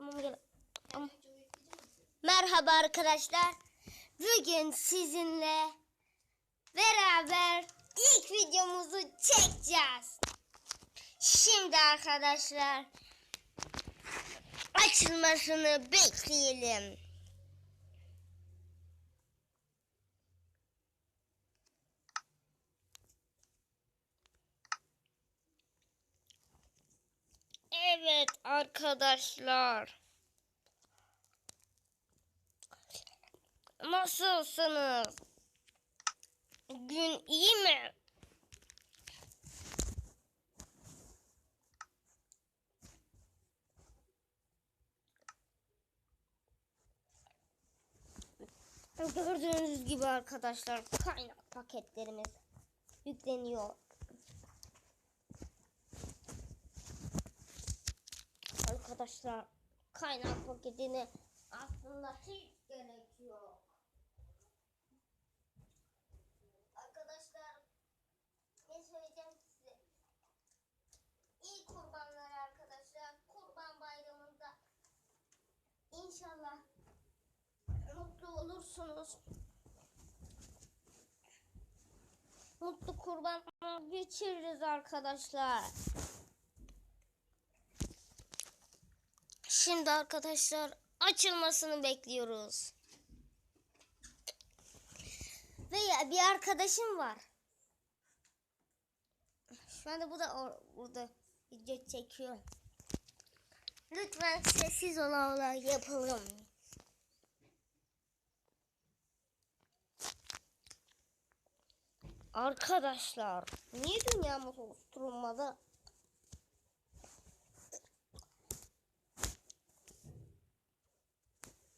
Tamam gel. Merhaba arkadaşlar. Bugün sizinle beraber ilk videomuzu çekeceğiz. Şimdi arkadaşlar açılmasını bekleyelim. Evet arkadaşlar. Nasılsınız? Gün iyi mi? Gördüğünüz gibi arkadaşlar kaynak paketlerimiz yükleniyor. Arkadaşlar kaynak paketini aslında hiç gerek yok. Arkadaşlar ne söyleyeceğim size? İyi kurbanlar arkadaşlar. Kurban bayramında inşallah mutlu olursunuz. Mutlu kurban geçiririz arkadaşlar. Şimdi arkadaşlar açılmasını bekliyoruz. Veya bir arkadaşım var. Şu anda bu da burada video çekiyor. Lütfen sessiz ola ola yapalım. Arkadaşlar niye dünyamız oluşturulmadı?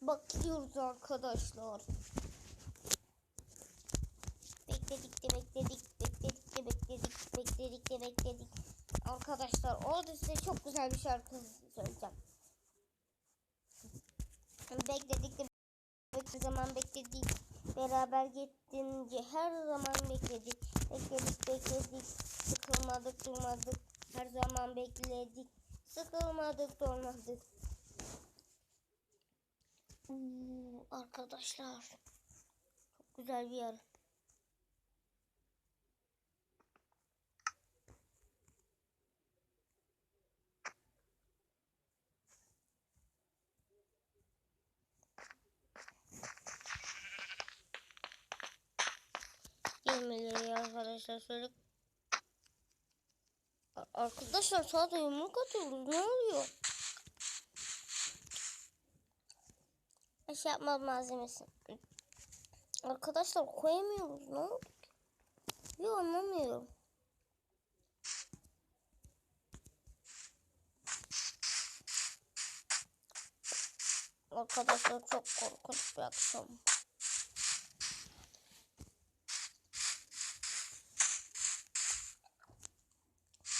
Bakıyoruz arkadaşlar. Bekledik de bekledik, bekledik de bekledik, bekledik de bekledik. Arkadaşlar orada size çok güzel bir şarkı söyleyeceğim. Bekledik de bekledik zaman bekledik. Beraber gittince her zaman bekledik. Bekledik bekledik. Sıkılmadık durmadık. Her zaman bekledik. Sıkılmadık durmadık. Oo, arkadaşlar çok güzel bir yer. Gelmeleri arkadaşlar şöyle Arkadaşlar sadece yumruk atıyoruz ne oluyor? Eş yapma malzemesi. Arkadaşlar koyamıyoruz. Ne oldu? Yok anlamıyorum. Arkadaşlar çok korkunç bir akşam.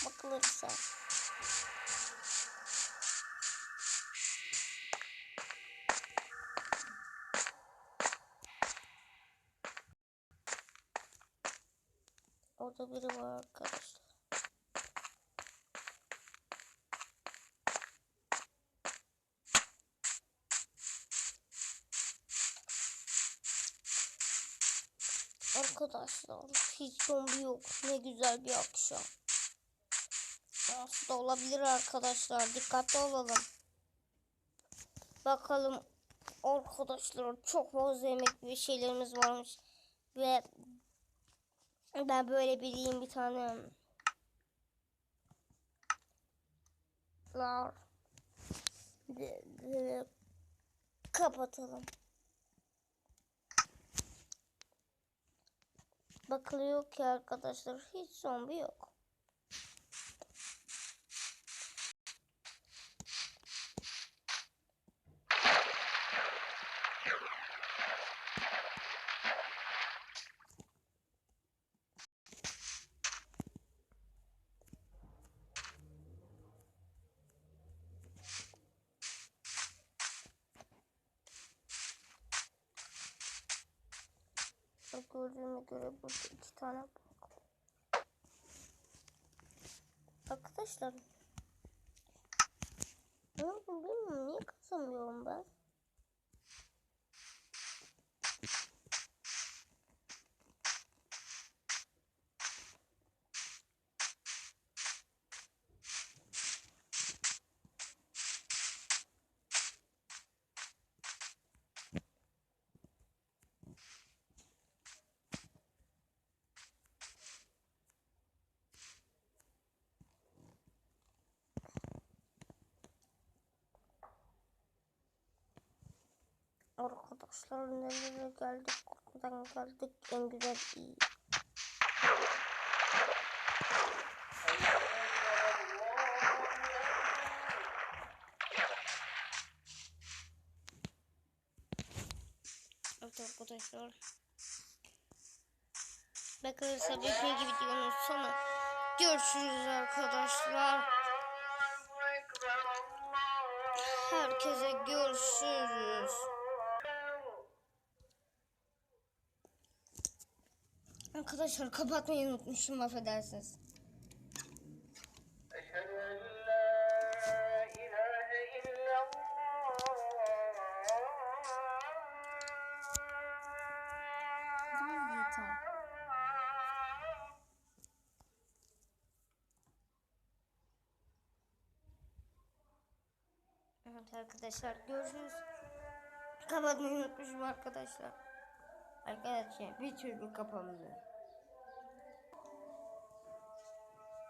Bakılırsa. Orada biri var arkadaşlar. Arkadaşlar hiç zombi yok. Ne güzel bir akşam. Aslında olabilir arkadaşlar. Dikkatli olalım. Bakalım arkadaşlar çok fazla yemek ve şeylerimiz varmış. Ve ben böyle bileyim bir tane lar kapatalım. Bakılıyor ki arkadaşlar hiç zombi yok. Gördüğüme göre burada iki tane bak. Arkadaşlar Ne bilmiyorum. Niye kazanmıyorum ben? Arkadaşlar nereye geldik? Buradan geldik. En güzel iyi. Evet arkadaşlar. Arkadaşlar bir şey gibi videonun sonu. Görüşürüz arkadaşlar. Herkese görüşürüz. Arkadaşlar kapatmayı unutmuşum affedersiniz. Evet arkadaşlar görüşürüz. Kapatmayı unutmuşum arkadaşlar. Arkadaşlar bir türlü kapamıyor.